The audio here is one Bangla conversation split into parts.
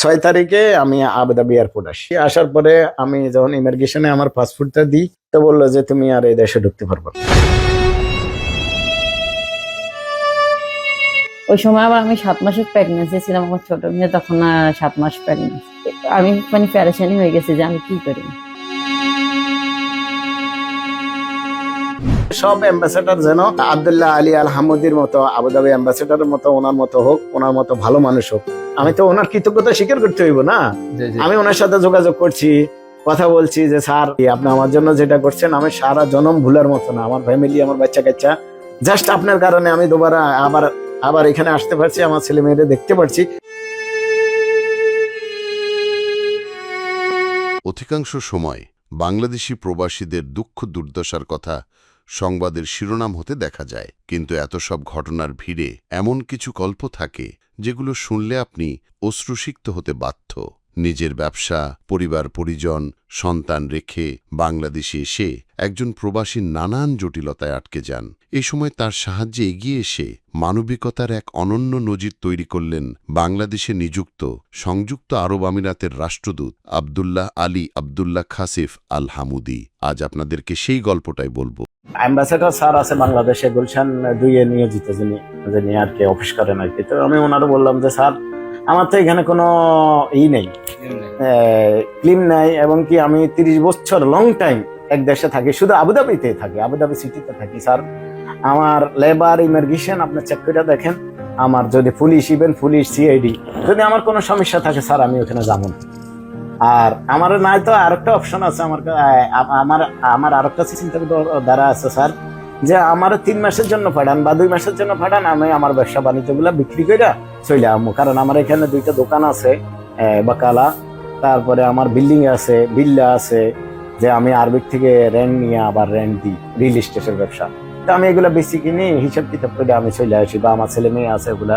ছয় তারিখে আমি আবুধাবি এয়ারপোর্ট আসি। আসার পরে আমি যখন ইমিগ্রেশনে আমার পাসপোর্টটা দিই তো বলল যে তুমি আর এই দেশে ঢুকতে পারবে না। ওই সময় আবার আমি সাত মাসের প্রেগনেন্সি ছিলাম আমার ছোট মেয়ে তখন সাত মাস প্রেগনেন্সি আমি মানে প্যারেশানি হয়ে গেছি যে আমি কি করি? সব অ্যাম্বাসেডার যেন আবদুল্লাহ আলী আল হামুদির মতো আবুধাবি অ্যাম্বাসেডারের মতো ওনার মতো হোক ওনার মতো ভালো মানুষ হোক আমি তো ওনার কৃতজ্ঞতা স্বীকার করতে হইব না। আমি ওনার সাথে যোগাযোগ করছি কথা বলছি যে স্যার আপনি আমার জন্য যেটা করছেন আমি সারা জনম ভুলার মতো না। আমার ফ্যামিলি আমার বাচ্চা কাচ্চা জাস্ট আপনার কারণে আমি দুবার আবার আবার এখানে আসতে পারছি আমার ছেলে মেয়েদের দেখতে পারছি। অধিকাংশ সময় বাংলাদেশি প্রবাসীদের দুঃখ দুর্দশার কথা সংবাদের শিরোনাম হতে দেখা যায়। কিন্তু এত সব ঘটনার ভিড়ে এমন কিছু গল্প থাকে যেগুলো শুনলে আপনি অশ্রুসিক্ত হতে বাধ্য। নিজের ব্যবসা, পরিবার, পরিজন, সন্তান রেখে বাংলাদেশে এসে একজন প্রবাসী নানান জটিলতায় আটকে যান। এই সময় তার সাহায্যে এগিয়ে এসে মানবিকতার এক অনন্য নজির তৈরি করলেন বাংলাদেশে নিযুক্ত সংযুক্ত আরব আমিরাতের রাষ্ট্রদূত Abdullah Ali Abdullah Khasif Al Hamudi আজ আপনাদেরকে সেই গল্পটাই বলব। অ্যাম্বাসেডার স্যার আছে বাংলাদেশে, গুলশান দুইয়ে নিয়োজিত যিনি যিনি আর কি অফিস করেন আর কি। তো আমি ওনারও বললাম যে, স্যার আমার তো এখানে কোনো ই নেই। ক্লিম নাই। এবং কি আমি তিরিশ বছর লং টাইম এক দেশে থাকি শুধু আবুধাবিতে থাকি আবুধাবি সিটিতে থাকি স্যার আমার লেবার ইমিগ্রেশন আপনার চেক করে দেখেন। আমার যদি পুলিশ ইভেন পুলিশ সিআইডি যদি আমার কোনো সমস্যা থাকে স্যার আমি ওখানে যাব না। আর আমার নাই তো আরেকটা অপশন আছে আমার আমার আমার আরেকটা চিন্তা দ্বারা আছে স্যার যে আমার তিন মাসের জন্য পাঠান বা দুই মাসের জন্য পাঠান আমি আমার ব্যবসা বাণিজ্যগুলা বিক্রি করে চলে আমো কারণ আমার এখানে দুইটা দোকান আছে বাকালা, তারপরে আমার বিল্ডিং আছে, বিল্লা আছে, যে আমি আরবিক থেকে রেন্ট নিয়ে আবার রেন্ট দিই রিয়েল এস্টেটের ব্যবসা। তো আমি এগুলা বেশি কিনে হিসাব কিতাব করে আমি চলে আসি, বা আমার ছেলে মেয়ে আছে ওগুলা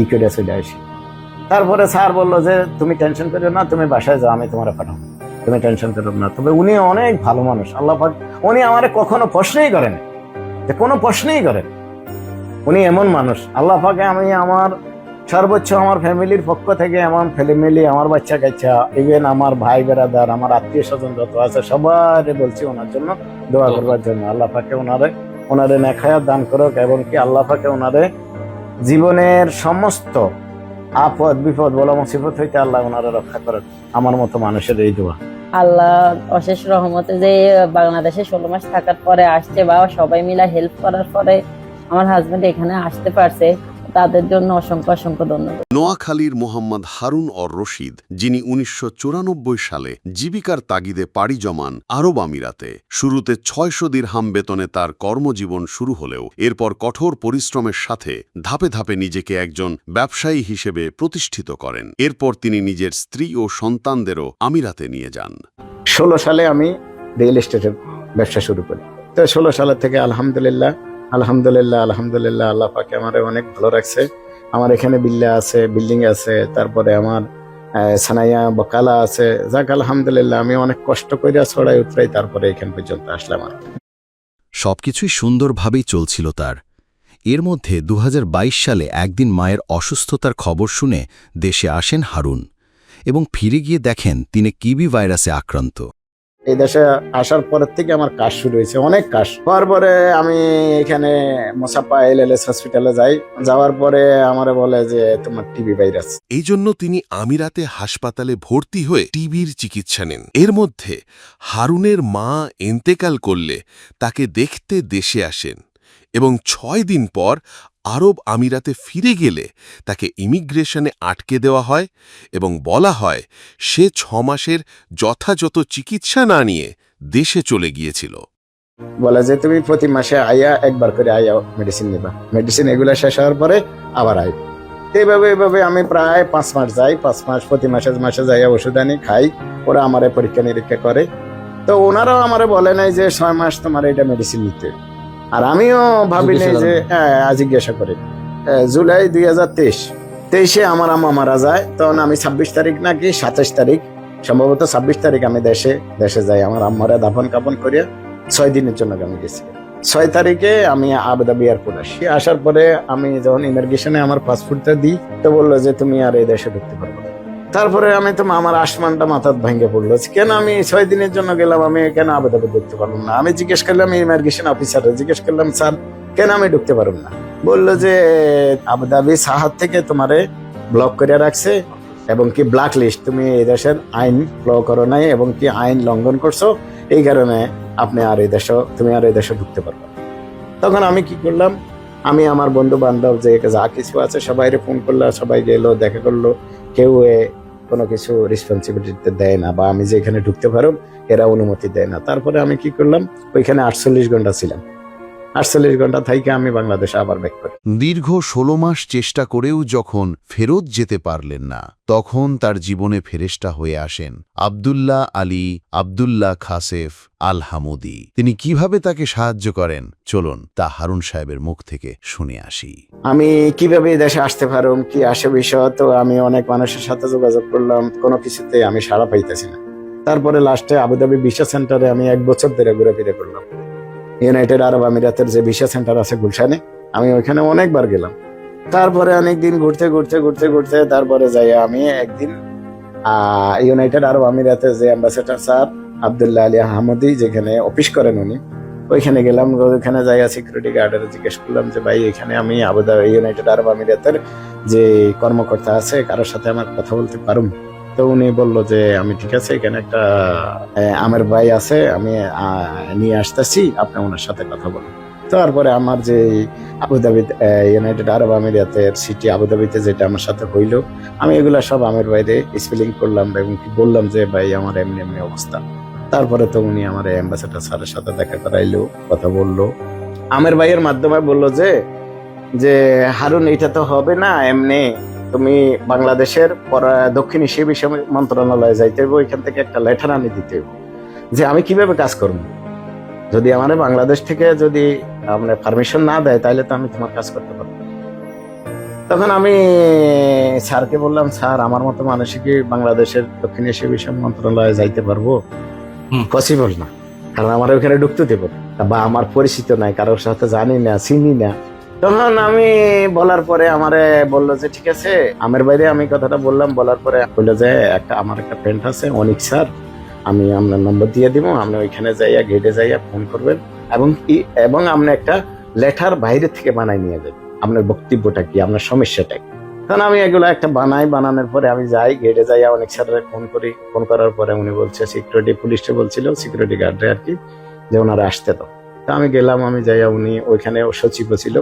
ই করে চলে আসি। তারপরে স্যার বলল যে, তুমি টেনশন করো না, তুমি বাসায় যাও, আমি তোমার পাঠাবো। তুমি টেনশন করো না। তবে উনি অনেক ভালো মানুষ, আল্লাহ উনি আমার কখনো প্রশ্নই করেন যে কোনো প্রশ্নই করেন। উনি এমন মানুষ, আল্লাহ আমি আমার সর্বোচ্চ আমার ফ্যামিলির পক্ষ থেকে আমার ফ্যামিলি আমার বাচ্চা কাচ্চা ইভেন আমার ভাই বেড়াদার আমার আত্মীয় স্বজন যত আছে সবাই বলছি ওনার জন্য দোয়া করবার জন্য। আল্লাহ পাকে ওনারে ওনারে নেখায়াত দান করুক এবং কি আল্লাহ পাকে ওনারে জীবনের সমস্ত আপদ বিপদ বলা মুসিবত হইতে আল্লাহ ওনারা রক্ষা করুক। আমার মতো মানুষের এই দোয়া। আল্লাহ অশেষ রহমতে যে বাংলাদেশে ষোলো মাস থাকার পরে আসছে বা সবাই মিলে হেল্প করার পরে আমার হাজবেন্ড এখানে আসতে পারছে। তাদের জন্য অসংখ্য অসংখ্য ধন্যবাদ। নোয়াখালীর মোহাম্মদ হারুন অর রশিদ যিনি উনিশশো সালে জীবিকার তাগিদে পাড়ি জমান আরব আমিরাতে শুরুতে ছয়শো দিরহাম বেতনে তার কর্মজীবন শুরু হলেও এরপর কঠোর পরিশ্রমের সাথে ধাপে ধাপে নিজেকে একজন ব্যবসায়ী হিসেবে প্রতিষ্ঠিত করেন। এরপর তিনি নিজের স্ত্রী ও সন্তানদেরও আমিরাতে নিয়ে যান। ষোলো সালে আমি রিয়েল এস্টেটের ব্যবসা শুরু করি। তো ষোলো সালের থেকে আলহামদুলিল্লাহ আলহামদুলিল্লাহ আলহামদুলিল্লাহ, আল্লাহ পাকে আমার অনেক ভালো রাখছে। আমার এখানে বিল্লা আছে বিল্ডিং আছে, তারপরে আমার সানাইয়া বকালা আছে। যাক, আলহামদুলিল্লাহ, আমি অনেক কষ্ট করে ছড়াই উতরাই তারপরে এখান পর্যন্ত আসলাম আর। সবকিছুই সুন্দরভাবেই চলছিল তার। এর মধ্যে দু হাজার বাইশ সালে একদিন মায়ের অসুস্থতার খবর শুনে দেশে আসেন হারুন এবং ফিরে গিয়ে দেখেন তিনি কিবি ভাইরাসে আক্রান্ত। এই দেশে আসার পরের থেকে আমার কাজ শুরু হয়েছে, অনেক কাজ। হওয়ার পরে আমি এখানে মোসাপা এল এল এস হসপিটালে যাই। যাওয়ার পরে আমার বলে যে, তোমার টিবি ভাইরাস। এই জন্য তিনি আমিরাতে হাসপাতালে ভর্তি হয়ে টিবির চিকিৎসা নেন। এর মধ্যে হারুনের মা এন্তেকাল করলে তাকে দেখতে দেশে আসেন এবং ছয় দিন পর আরব আমিরাতে ফিরে গেলে তাকে ইমিগ্রেশনে আটকে দেওয়া হয় এবং বলা হয় সে ছ মাসের যথাযথ চিকিৎসা না নিয়ে দেশে চলে গিয়েছিল। বলা যে, তুমি প্রতি মাসে আইয়া একবার করে আইয়া মেডিসিন নেবা। মেডিসিন এগুলো শেষ হওয়ার পরে আবার আয়। এইভাবে এইভাবে আমি প্রায় পাঁচ মাস যাই। পাঁচ মাস প্রতি মাসে মাসে যাইয়া ওষুধ আনি, খাই। ওরা আমারে পরীক্ষা নিরীক্ষা করে। তো ওনারাও আমারে বলে নাই যে, ছয় মাস তোমার এটা মেডিসিন নিতে আর আমিও ভাবি নাই যে হ্যাঁ জিজ্ঞাসা করি। জুলাই দুই হাজার তেইশ। তেইশে আমার আম্মা মারা যায় তখন আমি ছাব্বিশ তারিখ নাকি সাতাশ তারিখ সম্ভবত ছাব্বিশ তারিখ আমি দেশে দেশে যাই আমার আম্মারা দাফন কাপন করিয়া ছয় দিনের জন্য আমি গেছি। ছয় তারিখে আমি আবুধাবি এয়ারপোর্ট আসি। আসার পরে আমি যখন ইমিগ্রেশনে আমার পাসপোর্টটা দিই তো বলল যে তুমি আর এই দেশে ঢুকতে পারবে না। তারপরে আমি তো আমার আসমানটা মাথার ভেঙে পড়ল। কেন আমি ছয় দিনের জন্য গেলাম? আমি কেন আবেদন ঢুকতে পারলাম না? আমি জিজ্ঞেস করলাম ইমার্গেশন অফিসারে জিজ্ঞেস করলাম, স্যার, কেন আমি ঢুকতে পারলাম না? বলল যে, আবুধাবি সাহার থেকে তোমারে ব্লক করে রাখছে এবং কি ব্ল্যাক লিস্ট তুমি এই দেশের আইন ফলো করো নাই এবং কি আইন লঙ্ঘন করছ? এই কারণে আপনি আর এই দেশে তুমি আর এই দেশে ঢুকতে পারবে। তখন আমি কি করলাম? আমি আমার বন্ধু বান্ধব যে যা কিছু আছে সবাই ফোন করল, সবাই গেলো, দেখা করল। কেউ কোনো কিছু রেসপন্সিবিলিটিতে দেয় না, বা আমি যে এখানে ঢুকতে পারো, এরা অনুমতি দেয় না। তারপরে আমি কি করলাম, ওইখানে আটচল্লিশ ঘণ্টা ছিলাম। আটচল্লিশ ঘণ্টা থেকে আমি বাংলাদেশে আবার ব্যাক করি। দীর্ঘ ষোলো মাস চেষ্টা করেও যখন ফেরত যেতে পারলেন না তখন তার জীবনে ফেরেস্টা হয়ে আসেন Abdullah Ali Abdullah Khasef Al Hamudi তিনি কীভাবে তাকে সাহায্য করেন? চলুন তা হারুন সাহেবের মুখ থেকে শুনে আসি। আমি কীভাবে দেশে আসতে পারুম কি আসে বিষয় তো আমি অনেক মানুষের সাথে যোগাযোগ করলাম কোনো কিছুতে আমি সাড়া পাইতেছি না। তারপরে লাস্টে আবুধাবি ভিসা সেন্টারে আমি এক বছর ধরে ঘুরে ফিরে করলাম। ইউনাইটেড আরব আমিরাতের যে ভিসা সেন্টার আছে গুলশানে, আমি ওইখানে অনেকবার গেলাম। তারপরে অনেক দিন ঘুরতে ঘুরতে ঘুরতে ঘুরতে তারপরে যাই আমি একদিন ইউনাইটেড আরব আমিরাতে যে ambassador sir Abdullah Ali Ahmadi যেখানে অফিস করেন উনি, ওইখানে গেলাম, ওইখানে জায়গা সিকিউরিটি গার্ডের জিজ্ঞেস করলাম যে, ভাই, এখানে আমি আবুধাবি, ইউনাইটেড আরব আমিরাতের যে কর্মকর্তা আছে, কারোর সাথে আমার কথা বলতে পারুম? তো উনি বলল যে, আমি ঠিক আছে, এখানে একটা আমার ভাই আছে, আমি নিয়ে আসতেছি, আপনি ওনার সাথে কথা বলুন। তারপরে আমার যে আবুধাবি ইউনাইটেড আরব আমিরাতের সিটি আবুধাবিতে যেটা আমার সাথে হইল, আমি এগুলা সব আমের বাইরে স্পেলিং করলাম এবং কি বললাম যে, ভাই, আমার এমনি এমনি অবস্থা। তারপরে তো উনি আমার অ্যাম্বাসেডার স্যারের সাথে দেখা করাইলো, কথা বলল। আমের ভাইয়ের মাধ্যমে বলল যে যে, হারুন এটা তো হবে না, এমনি তুমি বাংলাদেশের পরা- দক্ষিণ এশিয়া বিষয় মন্ত্রণালয়ে যাইতে হবে ওইখান থেকে একটা লেটার আনি দিতে হবে যে আমি কীভাবে কাজ করব। যদি আমার বাংলাদেশ থেকে যদি আপনার পারমিশন না দেয় তাহলে তো আমি তোমার কাজ করতে পারব তখন আমি স্যারকে বললাম স্যার আমার মতো মানুষ কি বাংলাদেশের দক্ষিণ এশিয়া বিষয় মন্ত্রণালয়ে যাইতে পারব? পসিবল না। কারণ আমার ওখানে ঢুকতে দেবো বা আমার পরিচিত নাই কারোর সাথে জানি না চিনি না। তখন আমি বলার পরে আমারে বলল যে, ঠিক আছে, আমের বাইরে আমি কথাটা বললাম, বলার পরে বলল যে, একটা, আমার একটা ফ্রেন্ড আছে, অনিক স্যার, আমি আপনার নম্বর দিয়ে দিব, আপনি ওইখানে যাইয়া গেটে যাইয়া ফোন করবেন এবং কি এবং আপনি একটা লেটার বাইরে থেকে বানাই নিয়ে যাবেন। আপনার বক্তব্যটা কি, আপনার সমস্যাটা কি? তখন আমি এগুলো একটা বানাই, বানানোর পরে আমি যাই গেটে যাইয়া অনেক স্যারের ফোন করি। ফোন করার পরে উনি বলছে সিকিউরিটি পুলিশে বলছিল সিকিউরিটি গার্ডে আর কি, যে ওনারা আসতে তো তা আমি গেলাম আমি যাইয়া উনি ওইখানে সচিব ছিল।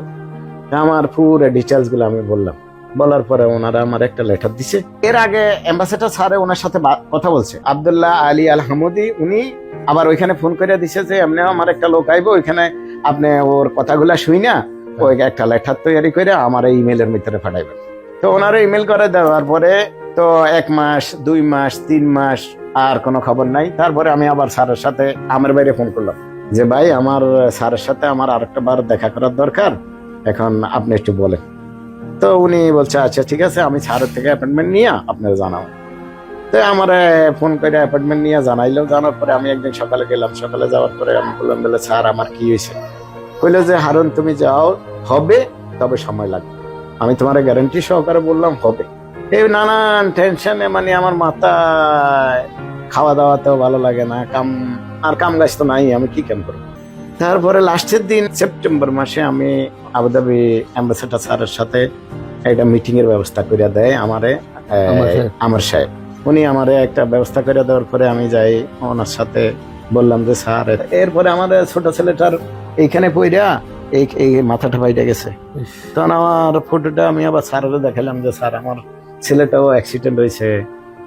আমার পুরো ডিটেলসগুলো আমি বললাম। বলার পরে ওনারা আমার একটা লেটার দিছে। এর আগে অ্যাম্বাসেডার স্যারে ওনার সাথে কথা বলছে। আবদুল্লাহ আলী আল হামুদি উনি আবার ওইখানে ফোন করে দিছে যে এমনি আমার একটা লোক আইবো ওইখানে আপনি ওর কথাগুলা শুই না ওই একটা লেটার তৈরি করে আমার এই ইমেলের ভিতরে পাঠাইবেন। তো ওনারা ইমেল করে দেওয়ার পরে তো এক মাস দুই মাস তিন মাস আর কোনো খবর নাই। তারপরে আমি আবার স্যারের সাথে আমার বাইরে ফোন করলাম। যে ভাই, আমার স্যারের সাথে আমার আরেকটা বার দেখা করার দরকার। এখন আপনি একটু বলেন। তো উনি বলছে আচ্ছা ঠিক আছে, আমি স্যারের থেকে অ্যাপয়েন্টমেন্ট নিয়ে আপনার জানাব। তো আমার ফোন করে অ্যাপয়েন্টমেন্ট নিয়ে জানাইলো। জানার পরে আমি একদিন সকালে গেলাম। সকালে যাওয়ার পরে আমি বললাম বলে স্যার, আমার কি হয়েছে? কইলো যে, হারুন, তুমি যাও, হবে, তবে সময় লাগবে। আমি তোমার গ্যারান্টি সহকারে বললাম, হবে। এই নানান টেনশনে মানে আমার মাথায় খাওয়া দাওয়াতেও ভালো লাগে না কাম আর কাম গাছ তো নাই আমি কি কাম করব? তারপরে লাস্টের দিন সেপ্টেম্বর মাসে আমি আবুধাবি অ্যাম্বাসেডার স্যারের সাথে একটা মিটিং এর ব্যবস্থা করে দেয় আমারে আমার সাহেব। আমার উনি আমারে একটা ব্যবস্থা করে দেওয়ার পরে আমি যাই ওনার সাথে বললাম যে স্যার এরপরে আমাদের ছোট ছেলেটার এইখানে পইরা এই এই মাথাটা বাইরে গেছে। তখন আমার ফটোটা আমি আবার স্যারের দেখালাম যে স্যার আমার ছেলেটাও অ্যাক্সিডেন্ট হয়েছে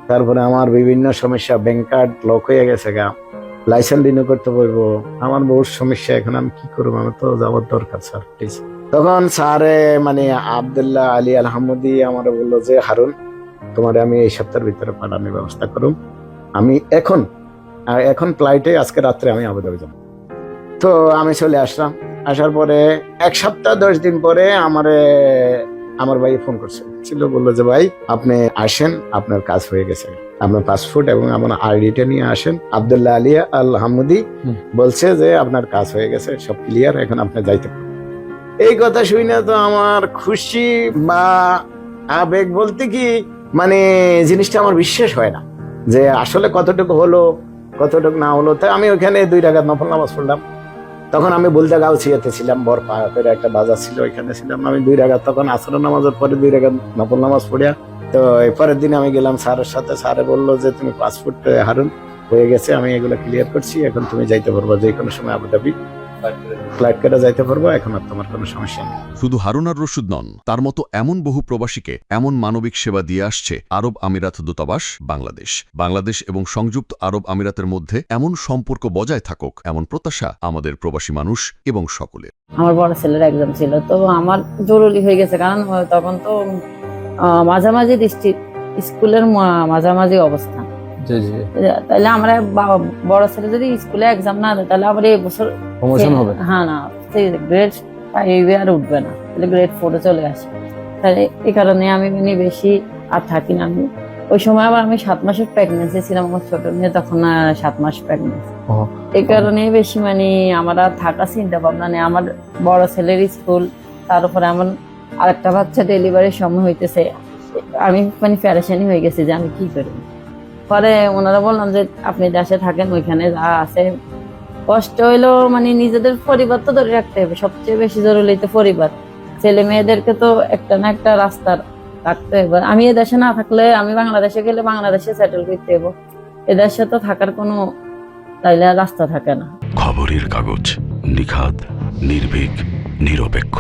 তারপরে আমার বিভিন্ন সমস্যা ব্যাংক কার্ড লক হয়ে গেছে গা। লাইসেন্স রিনিউ করতে পারব আমার বহুত সমস্যা, এখন আমি কি করব? আমার তো যাওয়ার দরকার স্যার প্লিজ তখন স্যারে মানে আবদুল্লাহ আলী আলহামদি আমার বলল যে, হারুন, তোমার আমি এই সপ্তাহের ভিতরে পাঠানোর ব্যবস্থা করুন আমি এখন এখন ফ্লাইটে আজকে রাত্রে আমি আবুধাবি যাব। তো আমি চলে আসলাম। আসার পরে এক সপ্তাহ, দশ দিন পরে আমার আমার ভাই ফোন করছে। ছিল বলল যে ভাই আপনি আসেন আপনার কাজ হয়ে গেছে। আপনার পাসপোর্ট এবং আমার আইডিটা নিয়ে আসেন। আবদুল্লাহ আলিয়া আল হামুদি বলছে যে আপনার কাজ হয়ে গেছে সব ক্লিয়ার এখন আপনি যাইতে পারেন। এই কথা শুনে তো আমার খুশি বা আবেগ বলতে কি মানে জিনিসটা আমার বিশ্বাস হয় না। যে আসলে কতটুকু হলো কতটুকু না হলো তাই আমি ওখানে দুই টাকা নফল নামাজ পড়লাম। তখন আমি বলতে গাউছিয়াতে ছিলাম, বর পাহাড়ের একটা বাজার ছিল, ওইখানে ছিলাম। আমি দুই রাগা তখন আসর নামাজের পরে দুই রাগা নফল নামাজ পড়িয়া, তো এরপরের দিন আমি গেলাম স্যারের সাথে। স্যারে বলল যে, তুমি পাসপোর্ট হারুন, হয়ে গেছে, আমি এগুলো ক্লিয়ার করছি, এখন তুমি যাইতে পারব যে কোনো সময় আবুধাবি। ফ্লাইট করে যাইতে পারব এখন আর তোমার কোনো সমস্যা নেই। শুধু হারুন আর রশিদ নন তার মতো এমন বহু প্রবাসীকে এমন মানবিক সেবা দিয়ে আসছে আরব আমিরাত দূতাবাস বাংলাদেশ। বাংলাদেশ এবং সংযুক্ত আরব আমিরাতের মধ্যে এমন সম্পর্ক বজায় থাকুক এমন প্রত্যাশা আমাদের প্রবাসী মানুষ এবং সকলের। আমার বড় ছেলের এক্সাম ছিল তো আমার জরুরি হয়ে গেছে কারণ আহ, তখন তো মাঝামাঝি ডিস্ট্রিক্ট স্কুলের মাঝামাঝি অবস্থা। তাহলে আমরা বড় ছেলে যদি স্কুলে এক্সাম না দেয় তাহলে আবার এই বছর প্রমোশন হবে? হ্যাঁ না গ্রেড ফাইভে আর উঠবে না তাহলে গ্রেড ফোরে চলে আসে তাহলে এই কারণে আমি মানে বেশি আর থাকি না আমি। ওই সময় আবার আমি সাত মাসের প্রেগনেন্সি ছিলাম আমার ছোট মেয়ে তখন সাত মাস প্রেগনেন্সি এই কারণে বেশি মানে আমার আর থাকা চিন্তা ভাবনা নেই। আমার বড় ছেলের স্কুল তার উপরে আমার আরেকটা বাচ্চা ডেলিভারির সময় হইতেছে। আমি মানে প্যারেশানি হয়ে গেছি যে আমি কি করি? পরে ওনারা বললাম যে, আপনি দেশে থাকেন, ওইখানে যা আছে। কষ্ট হইল মানে নিজেদের পরিবার তো ধরে রাখতে হবে, সবচেয়ে বেশি জরুরি তো পরিবার। ছেলে মেয়েদেরকে তো একটা না একটা রাস্তা রাখতে হবে। আমি এ দেশে না থাকলে, আমি বাংলাদেশে গেলে বাংলাদেশে সেটেল করতে হব এদেশে তো থাকার কোনো, তাইলে রাস্তা থাকে না। খবরের কাগজ, নিখাদ, নির্ভীক, নিরপেক্ষ।